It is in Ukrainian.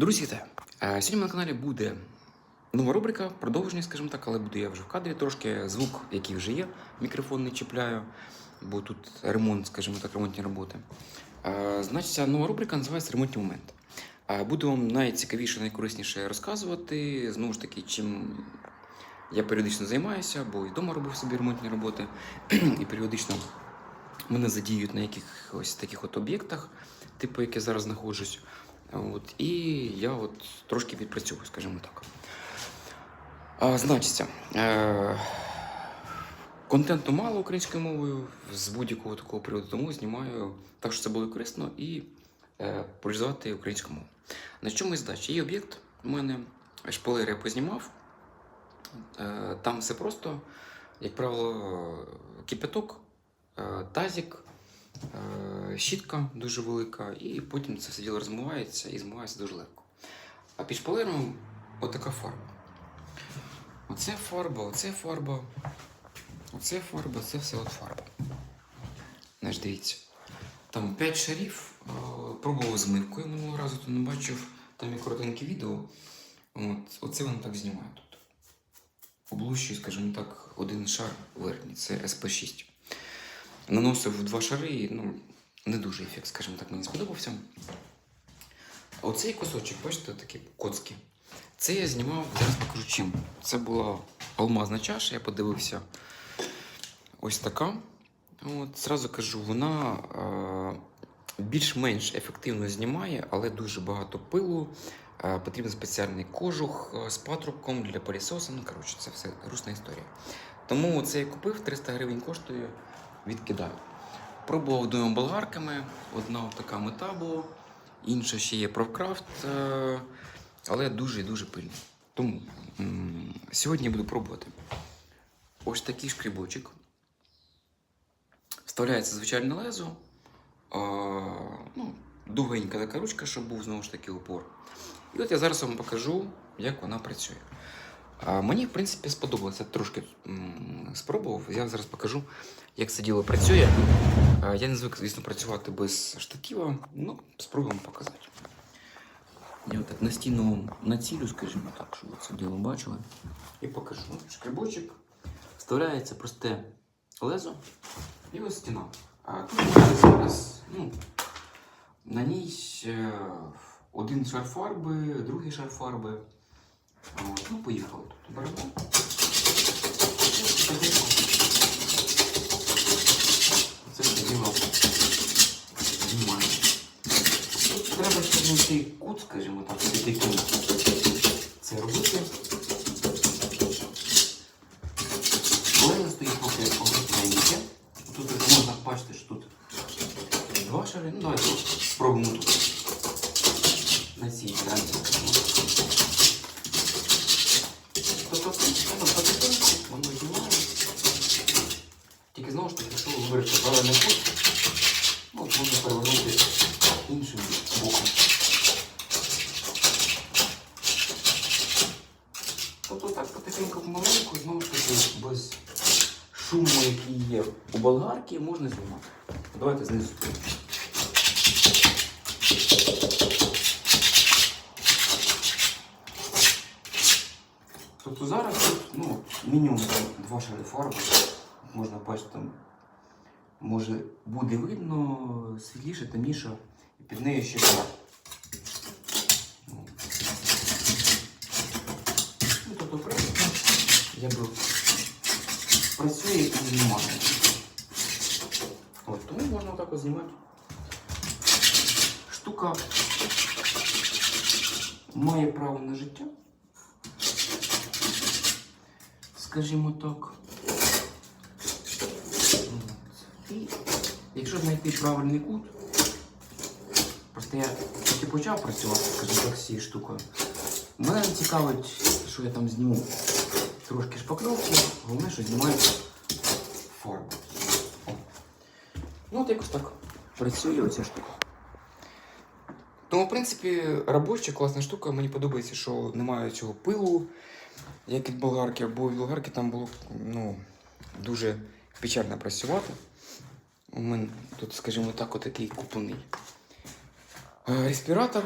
Друзі, вітаю! Е, Сьогодні на каналі буде нова рубрика, продовження, скажімо так, але буду я вже в кадрі трошки. Звук, який вже є, мікрофон не чіпляю, бо тут ремонт, скажімо так, ремонтні роботи. Е, Значить, нова рубрика називається Ремонтні моменти. Е, Буду вам найцікавіше, найкорисніше розказувати. Знову ж таки, чим я періодично займаюся, бо і вдома робив собі ремонтні роботи, і періодично мене задіють на якихось таких от об'єктах, типу, як я зараз знаходжусь. От, і я от трошки відпрацьовую, скажімо так. А, значиться, е, контенту мало українською мовою з будь-якого такого приводу, тому знімаю так, що це було корисно і е, популяризувати українську мову. На чому здача? Є об'єкт у мене, шпалери я познімав. Е, там все просто, як правило, кипяток, е, тазик, е, щітка дуже велика, і потім це все діло розмивається і змивається дуже легко. А під шпалером отака фарба. Оце фарба, оце фарба, оце фарба, це все от фарба. Знаєш, дивіться. Там 5 шарів, е, пробував змивкою минулого разу, то не бачив, там є коротеньке відео. От, оце воно так знімає тут. Облущую, скажімо так, один шар верхній, це SP6. Наносив два шари, ну, не дуже ефект, скажімо так, мені сподобався. Оцей кусочок, бачите, такі коцки. Це я знімав, зараз покажу чим. Це була алмазна чаша, я подивився. Ось така. От, Зразу кажу, вона е, більш-менш ефективно знімає, але дуже багато пилу. Е, потрібен спеціальний кожух е, з патрубком для пилісоса. Ну, коротше, це все грустна історія. Тому це я купив, 300 гривень коштує, відкидаю. Пробував двома болгарками, одна така мета була, інша ще є Провкрафт, е, але дуже і дуже пильно. Тому сьогодні буду пробувати ось такий шкрібочок. Вставляється звичайне лезо, ну, довгенька така ручка, щоб був знову ж таки упор. І от я зараз вам покажу, як вона працює. Мені, в принципі, сподобалося. Трошки спробував. Я зараз покажу, як це діло працює. Я не звик, звісно, працювати без штатива, ну, спробуємо показати. Я отак на стіну націлю, скажімо так, щоб це діло бачили. І покажу. Шкребочок вставляється просте лезо і ось стіна. А тут зараз ну, на ній е, один шар фарби, другий шар фарби. От, ну, поїхали тут. Беремо. Це діло треба знайти кут, скажімо так, під яким це робити. Колено стоїть поки огромненьке. Тут можна бачити, що тут два шари. Ну давайте спробуємо тут. На цій грані. Тобто воно потихеньку, воно знімає. Тільки знову ж таки, якщо ви виберете зелений кут, ну, можна перевернути іншим боком. Тобто так потихеньку помаленьку, знову ж таки, без шуму, який є у болгарки, можна знімати. Давайте знизу. Тобто зараз тут ну, мінімум два шари фарби. Можна бачити, там може буде видно світліше, темніше, і під нею ще. Ну, тобто, принципі, якби працює і знімає. От, тому можна отак от знімати. Штука має право на життя. Скажімо так. От. І якщо знайти правильний кут, просто я тільки почав працювати, скажімо так, з цією штукою. Мене не цікавить, що я там зніму трошки шпакльовки, головне, що знімаю форму. Ну, от якось так працює оця штука. Тому, в принципі, робоча класна штука. Мені подобається, що немає цього пилу, як від болгарки, бо від болгарки там було ну, дуже печально працювати. У мене тут, скажімо так, отакий куплений е, респіратор.